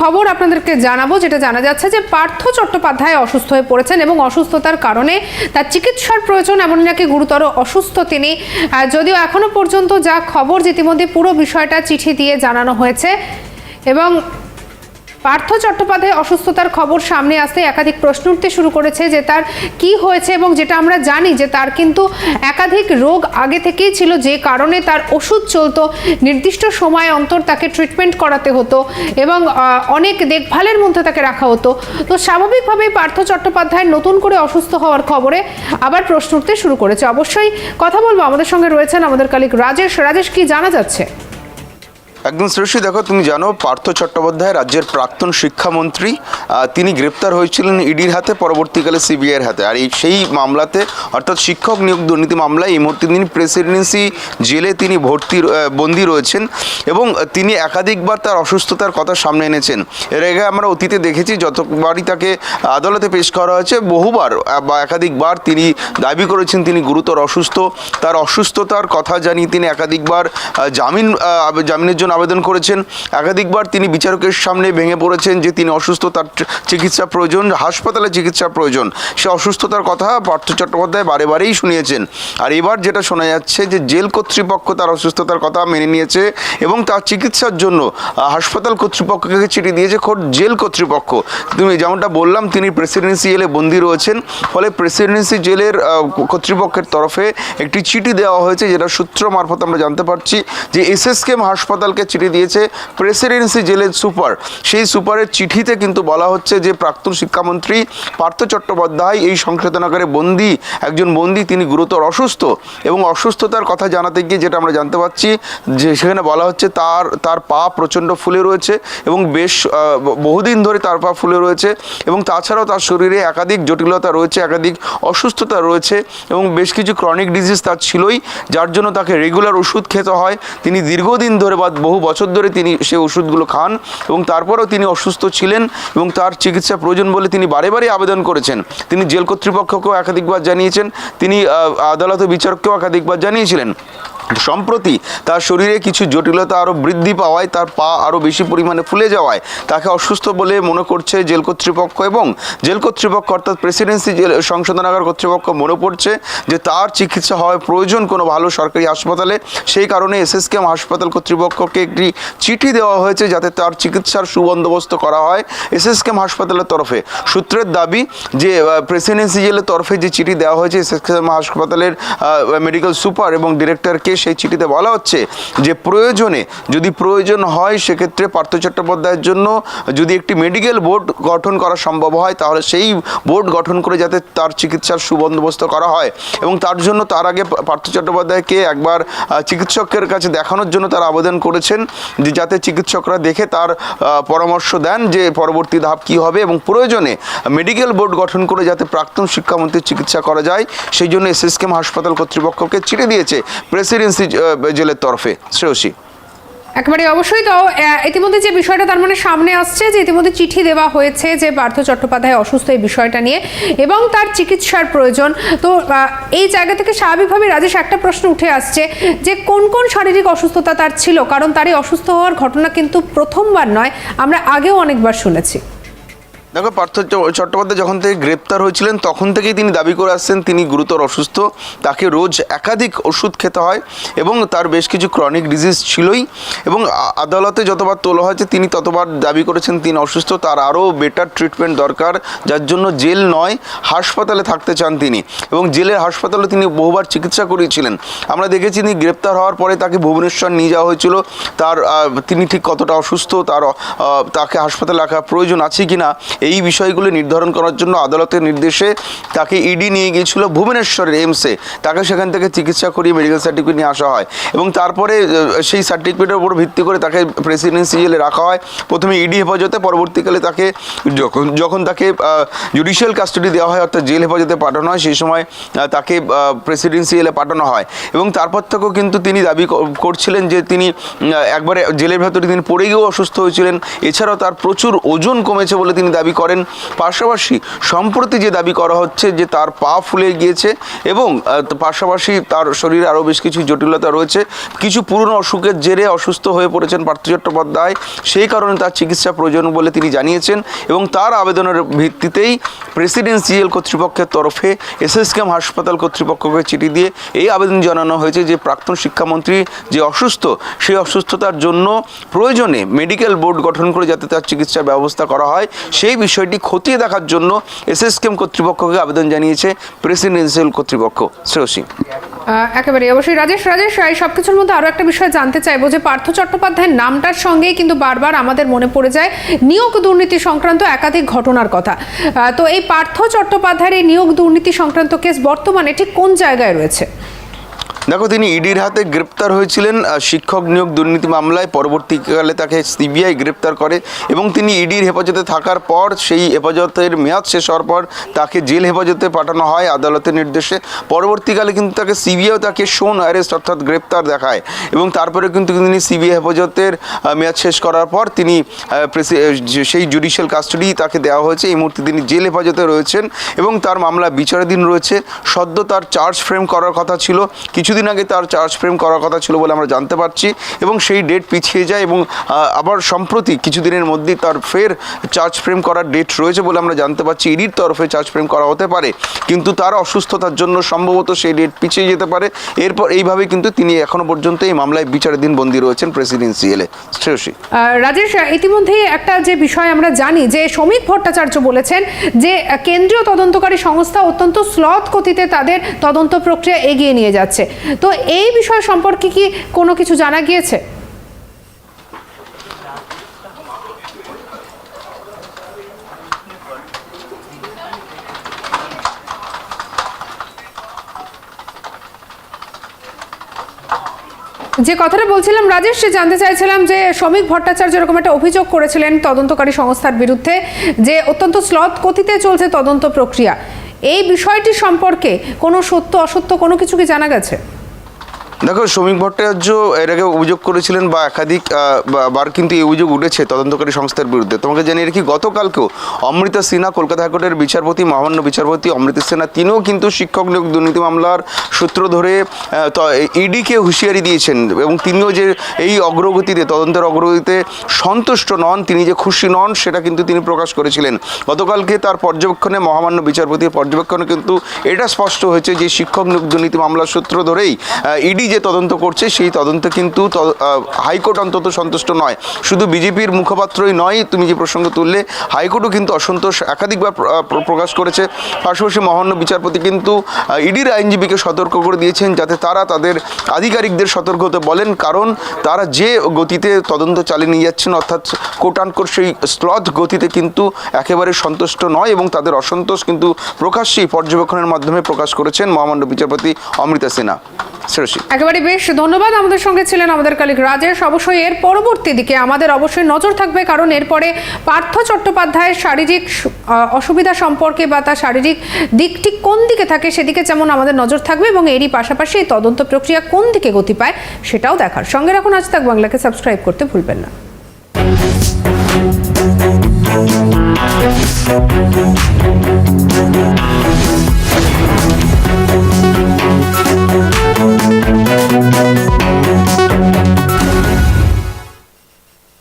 খবর আপনাদেরকে জানাব, যেটা জানা যাচ্ছে যে পার্থ চট্টোপাধ্যায় অসুস্থ হয়ে পড়েছেন এবং অসুস্থতার কারণে তার চিকিৎসার প্রয়োজন এমন নাকি গুরুতর অসুস্থ তিনি। যদিও এখনও পর্যন্ত যা খবর, যে ইতিমধ্যে পুরো বিষয়টা চিঠি দিয়ে জানানো হয়েছে এবং পার্থ চট্টোপাধ্যায় অসুস্থতার খবর সামনে আসতে একাধিক প্রশ্ন উঠতে শুরু করেছে যে তার কি হয়েছে এবং যেটা আমরা জানি যে তার কিন্তু একাধিক রোগ আগে থেকেই ছিল, যে কারণে তার ওষুধ চলতো, নির্দিষ্ট সময় অন্তর তাকে ট্রিটমেন্ট করাতে হতো এবং অনেক দেখভালের মধ্যে তাকে রাখা হতো। তো স্বাভাবিকভাবেই পার্থ চট্টোপাধ্যায় নতুন করে অসুস্থ হওয়ার খবরে আবার প্রশ্ন উঠতে শুরু করেছে। অবশ্যই কথা বলব। আমাদের সঙ্গে রয়েছেন আমাদের কালিক রাজেশ। রাজেশ, কি জানা যাচ্ছে? একদম শ্রেষ্ঠী। দেখো, তুমি জানো, পার্থ চট্টোপাধ্যায় রাজ্যের প্রাক্তন শিক্ষামন্ত্রী তিনি গ্রেপ্তার হয়েছিলেন ইডির হাতে, পরবর্তীকালে সিবিআইয়ের হাতে। আর এই সেই মামলাতে, অর্থাৎ শিক্ষক নিয়োগ দুর্নীতি মামলায় এই মুহূর্তে তিনি প্রেসিডেন্সি জেলে তিনি ভর্তি বন্দী রয়েছেন এবং তিনি একাধিকবার তার অসুস্থতার কথা সামনে এনেছেন। এর আগে আমরা অতীতে দেখেছি, যতবারই তাকে আদালতে পেশ করা হয়েছে, বহুবার বা একাধিকবার তিনি দাবি করেছেন তিনি গুরুতর অসুস্থ। তার অসুস্থতার কথা জানিয়ে তিনি একাধিকবার জামিন জামিনের জন্য আবেদন করেছেন। একাধিকবার তিনি বিচারকের সামনে ভেঙে পড়েছেন যে তিনি অসুস্থ, তার চিকিৎসা প্রয়োজন, হাসপাতালে চিকিৎসা প্রয়োজন। সে অসুস্থতার কথা পার্থ চট্টোপাধ্যায় বারে বারেই শুনিয়েছেন। আর এবার যেটা শোনা যাচ্ছে যে জেল কর্তৃপক্ষ তার অসুস্থতার কথা মেনে নিয়েছে এবং তার চিকিৎসার জন্য হাসপাতাল কর্তৃপক্ষকে চিঠি দিয়েছে খোদ জেল কর্তৃপক্ষ। তুমি যেমনটা বললাম, তিনি প্রেসিডেন্সি জেলে বন্দী রয়েছেন। ফলে প্রেসিডেন্সি জেলের কর্তৃপক্ষের তরফে একটি চিঠি দেওয়া হয়েছে যেটা সূত্র মারফত আমরা জানতে পারছি যে এসএসকেএম হাসপাতালকে চিঠি দিয়েছে প্রেসিডেন্সি জেলের সুপার। সেই সুপারের চিঠিতে কিন্তু বলা হচ্ছে যে প্রাক্তন শিক্ষামন্ত্রী পার্থ চট্টোপাধ্যায় এই সংশোধনাগারে বন্দি, একজন বন্দি, তিনি গুরুতর অসুস্থ এবং অসুস্থতার কথা জানাতে গিয়ে যেটা আমরা জানতে পারছি যে সেখানে বলা হচ্ছে তার তার পা প্রচণ্ড ফুলে রয়েছে এবং বেশ বহুদিন ধরে তার পা ফুলে রয়েছে এবং তাছাড়াও তার শরীরে একাধিক জটিলতা রয়েছে, একাধিক অসুস্থতা রয়েছে এবং বেশ কিছু ক্রনিক ডিজিজ তার ছিলই, যার জন্য তাকে রেগুলার ওষুধ খেতে হয়। তিনি দীর্ঘদিন ধরে বা বহু বছর ধরে তিনি সে ওষুধগুলো খান এবং তারপরেও তিনি অসুস্থ ছিলেন এবং তার চিকিৎসা প্রয়োজন বলে তিনি বারে বারে আবেদন করেছেন। তিনি জেল কর্তৃপক্ষকেও একাধিকবার জানিয়েছেন, তিনি আদালত বিচারককেও একাধিকবার জানিয়েছিলেন। সম্প্রতি তার শরীরে কিছু জটিলতা আরও বৃদ্ধি পাওয়ায় তার পা আরও বেশি পরিমাণে ফুলে যাওয়ায় তাকে অসুস্থ বলে মনে করছে জেল কর্তৃপক্ষ এবং জেল কর্তৃপক্ষ অর্থাৎ প্রেসিডেন্সি জেল সংশোধনাগার কর্তৃপক্ষ মনে করছে যে তার চিকিৎসা হওয়ার প্রয়োজন কোনো ভালো সরকারি হাসপাতালে। সেই কারণে এসএসকেএম হাসপাতাল কর্তৃপক্ষকে একটি চিঠি দেওয়া হয়েছে যাতে তার চিকিৎসার সুবন্দোবস্ত করা হয় এসএসকেএম হাসপাতালের তরফে। সূত্রের দাবি যে প্রেসিডেন্সি জেলের তরফে যে চিঠি দেওয়া হয়েছে এসএসকেএম হাসপাতালের মেডিকেল সুপার এবং ডিরেক্টর ডিরেক্টরকে সেই চিঠিতে বলা হচ্ছে যে প্রয়োজনে যদি প্রয়োজন হয় সেক্ষেত্রে পার্থ চট্টোপাধ্যায়ের জন্য যদি একটি মেডিকেল বোর্ড গঠন করা সম্ভব হয়, তাহলে সেই বোর্ড গঠন করে যাতে তার চিকিৎসার সুবন্দোবস্ত করা হয়। এবং তার জন্য তার আগে পার্থ চট্টোপাধ্যায়কে একবার চিকিৎসকের কাছে দেখানোর জন্য তার আবেদন করেছেন যে যাতে চিকিৎসকরা দেখে তার পরামর্শ দেন যে পরবর্তী ধাপ কী হবে এবং প্রয়োজনে মেডিকেল বোর্ড গঠন করে যাতে প্রাক্তন শিক্ষামন্ত্রীর চিকিৎসা করা যায়। সেই জন্য এসএসকেম হাসপাতাল কর্তৃপক্ষকে চিঠি দিয়েছে। প্রেসিডেন্সি জেলের তরফে, শ্রেয়সী। একেবারে অবশ্যই তো ইতিমধ্যে যে বিষয়টা তার মানে সামনে আসছে, যে ইতিমধ্যে চিঠি দেওয়া হয়েছে যে পার্থ চট্টোপাধ্যায় অসুস্থ এই বিষয়টা নিয়ে এবং তার চিকিৎসার প্রয়োজন। তো এই জায়গা থেকে স্বাভাবিকভাবে রাজেশ, একটা প্রশ্ন উঠে আসছে যে কোন কোন শারীরিক অসুস্থতা তার ছিল? কারণ তারই অসুস্থ হওয়ার ঘটনা কিন্তু প্রথমবার নয়, আমরা আগেও অনেকবার শুনেছি। দেখো, পার্থ চট্টোপাধ্যায় যখন থেকে গ্রেপ্তার হয়েছিলেন, তখন থেকেই তিনি দাবি করে আসছেন, তিনি গুরুতর অসুস্থ। তাকে রোজ একাধিক ওষুধ খেতে হয় এবং তার বেশ কিছু ক্রনিক ডিজিজ ছিলই এবং আদালতে যতবার তোলা হয়েছে, তিনি ততবার দাবি করেছেন তিনি অসুস্থ, তার আরও বেটার ট্রিটমেন্ট দরকার, যার জন্য জেল নয়, হাসপাতালে থাকতে চান তিনি। এবং জেলের হাসপাতালে তিনি বহুবার চিকিৎসা করিয়েছিলেন। আমরা দেখেছি তিনি গ্রেপ্তার হওয়ার পরে তাকে ভুবনেশ্বর নিয়ে যাওয়া হয়েছিল। তার তিনি ঠিক কতটা অসুস্থ, তার তাকে হাসপাতালে রাখা প্রয়োজন আছে কি না এই বিষয়গুলি নির্ধারণ করার জন্য আদালতের নির্দেশে তাকে ইডি নিয়ে গিয়েছিল ভুবনেশ্বরের এমসে তাকে সেখান থেকে চিকিৎসা করিয়ে মেডিকেল সার্টিফিকেট নিয়ে আসা হয় এবং তারপরে সেই সার্টিফিকেটের উপর ভিত্তি করে তাকে প্রেসিডেন্সি জেলে রাখা হয়। প্রথমে ইডি হেফাজতে, পরবর্তীকালে তাকে যখন যখন তাকে জুডিশিয়াল কাস্টাডি দেওয়া হয়, অর্থাৎ জেল হেফাজতে পাঠানো হয়, সেই সময় তাকে প্রেসিডেন্সি জেলে পাঠানো হয়। এবং তারপর থেকেও কিন্তু তিনি দাবি করছিলেন যে তিনি একবারে জেলের ভেতরে তিনি পড়ে গিয়েও অসুস্থ হয়েছিলেন। এছাড়াও তার প্রচুর ওজন কমেছে বলে তিনি দাবি দাবি করেন। পাশাপাশি সম্প্রতি যে দাবি করা হচ্ছে যে তার পা ফুলে গিয়েছে এবং পাশাপাশি তার শরীরে আরও বেশ কিছু জটিলতা রয়েছে। কিছু পুরনো অসুখের জেরে অসুস্থ হয়ে পড়েছেন পার্থ চট্টোপাধ্যায়। সেই কারণে তার চিকিৎসা প্রয়োজন বলে তিনি জানিয়েছেন এবং তার আবেদনের ভিত্তিতেই প্রেসিডেন্সিয়াল কর্তৃপক্ষের তরফে এসএসকেএম হাসপাতাল কর্তৃপক্ষকে চিঠি দিয়ে এই আবেদন জানানো হয়েছে যে প্রাক্তন শিক্ষামন্ত্রী যে অসুস্থ, সেই অসুস্থতার জন্য প্রয়োজনে মেডিকেল বোর্ড গঠন করে যাতে তার চিকিৎসার ব্যবস্থা করা হয়। সেই বিষয়টি খতিয়ে দেখার জন্য এসএসকেএম কর্তৃপক্ষকে আবেদন জানিয়েছে প্রেসিডেন্সিয়াল কর্তৃপক্ষ। শ্রেয়সী। একেবারে অবশ্যই রাজেশ রাজেশ, এই সব কিছুর মধ্যে আরও একটা বিষয় জানতে চাইব যে পার্থ চট্টোপাধ্যায়ের নামটার সঙ্গেই কিন্তু বারবার আমাদের মনে পড়ে যায় নিয়োগ দুর্নীতি সংক্রান্ত একাধিক ঘটনার কথা। তো এই পার্থ চট্টোপাধ্যায়ের এই নিয়োগ দুর্নীতি সংক্রান্ত কেস বর্তমানে ঠিক কোন জায়গায় রয়েছে? দেখো, তিনি ইডির হাতে গ্রেপ্তার হয়েছিলেন শিক্ষক নিয়োগ দুর্নীতি মামলায়। পরবর্তীকালে তাকে সিবিআই গ্রেপ্তার করে এবং তিনি ইডির হেফাজতে থাকার পর, সেই হেফাজতের মেয়াদ শেষ হওয়ার পর তাকে জেল হেফাজতে পাঠানো হয় আদালতের নির্দেশে। পরবর্তীকালে কিন্তু তাকে সিবিআইও তাকে শোন অ্যারেস্ট অর্থাৎ গ্রেপ্তার দেখায় এবং তারপরে কিন্তু তিনি সিবিআই হেফাজতের মেয়াদ শেষ করার পর তিনি সেই জুডিশিয়াল কাস্টাডি তাকে দেওয়া হয়েছে। এই মুহূর্তে তিনি জেল হেফাজতে রয়েছেন এবং তার মামলা বিচারাধীন রয়েছে। সদ্য তার চার্জ ফ্রেম করার কথা ছিল। কিছুদিন আগে তার চার্জ ফ্রেম করার কথা ছিল বলে আমরা জানতে পারছি এবং সেই ডেট পিছিয়ে যায় এবং আবার সম্প্রতি কিছুদিনের মধ্যেই তার ফের চার্জ ফ্রেম করার ডেট রয়েছে বলে আমরা জানতে পারছি। ইডির তরফে চার্জ ফ্রেম করা হতে পারে। কিন্তু তার অসুস্থতার জন্য সম্ভবত সেই ডেট পিছিয়ে যেতে পারে। এরপর এইভাবে কিন্তু তিনি এখনও পর্যন্ত এই মামলায় বিচারাধীন বন্দী রয়েছেন প্রেসিডেন্সিয়ালে শ্রেয়সী। রাজেশ ইতিমধ্যেই একটা যে বিষয় আমরা জানি যে শ্রমিক ভট্টাচার্য বলেছেন যে কেন্দ্রীয় তদন্তকারী সংস্থা অত্যন্ত স্লথ গতিতে তাদের তদন্ত প্রক্রিয়া এগিয়ে নিয়ে যাচ্ছে। তো এই বিষয় সম্পর্কে কি কোনো কিছু জানা গিয়েছে? যে কথাটা বলছিলাম, রাজেশ, সে জানতে চাইছিলাম যে শ্রমিক ভট্টাচার্য এরকম একটা অভিযোগ করেছিলেন তদন্তকারী সংস্থার বিরুদ্ধে যে অত্যন্ত স্লথ গতিতে চলছে তদন্ত প্রক্রিয়া। এই বিষয়টি সম্পর্কে কোনো সত্য, অসত্য কোনো কিছু কি জানা গেছে? দেখো, শ্রমিক ভট্টাচার্য এর আগে অভিযোগ করেছিলেন বা একাধিক বার কিন্তু এই অভিযোগ উঠেছে তদন্তকারী সংস্থার বিরুদ্ধে। তোমাকে জানিয়ে রাখি, গতকালকেও অমৃতা সিনহা, কলকাতা হাইকোর্টের বিচারপতি, মহামান্য বিচারপতি অমৃতা সিনহা, তিনিও কিন্তু শিক্ষক নিয়োগ দুর্নীতি মামলার সূত্র ধরে ইডিকে হুঁশিয়ারি দিয়েছেন এবং তিনিও যে এই অগ্রগতিতে, তদন্তের অগ্রগতিতে সন্তুষ্ট নন, তিনি যে খুশি নন, সেটা কিন্তু তিনি প্রকাশ করেছিলেন। গতকালকে তার পর্যবেক্ষণে মহামান্য বিচারপতির পর্যবেক্ষণে কিন্তু এটা স্পষ্ট হয়েছে যে শিক্ষক নিয়োগ দুর্নীতি মামলার সূত্র ধরেই ইডি যে তদন্ত করছে, সেই তদন্ত কিন্তু হাইকোর্ট অন্তত সন্তুষ্ট নয়। শুধু বিজেপির মুখপাত্রই নয়, তুমি যে প্রসঙ্গ তুললে, হাইকোর্টও কিন্তু অসন্তোষ একাধিকবার প্রকাশ করেছে। পাশাপাশি মহান্য বিচারপতি কিন্তু ইডির আইনজীবীকে সতর্ক করে দিয়েছেন যাতে তারা তাদের আধিকারিকদের সতর্ক হতে বলেন, কারণ তারা যে গতিতে তদন্ত চালিয়ে নিয়ে যাচ্ছেন, অর্থাৎ কোটানকোট সেই স্লথ গতিতে কিন্তু একেবারে সন্তুষ্ট নয় এবং তাদের অসন্তোষ কিন্তু প্রকাশ্যেই পর্যবেক্ষণের মাধ্যমে প্রকাশ করেছেন মহামান্য বিচারপতি অমৃতা সিনহা শ্রেয়সী একেবারে বেশ ধন্যবাদ। আমাদের সঙ্গে ছিলেন আমাদের কালিক রাজেশ। অবশ্যই এর পরবর্তী দিকে আমাদের অবশ্যই নজর থাকবে, কারণ এরপরে পার্থ চট্টোপাধ্যায়ের শারীরিক অসুবিধা সম্পর্কে বা তার শারীরিক দিকটি কোন দিকে থাকে সেদিকে যেমন আমাদের নজর থাকবে এবং এরই পাশাপাশি এই তদন্ত প্রক্রিয়া কোন দিকে গতি পায় সেটাও দেখার। সঙ্গে রাখুন আজ তাক বাংলাকে, সাবস্ক্রাইব করতে ভুলবেন না।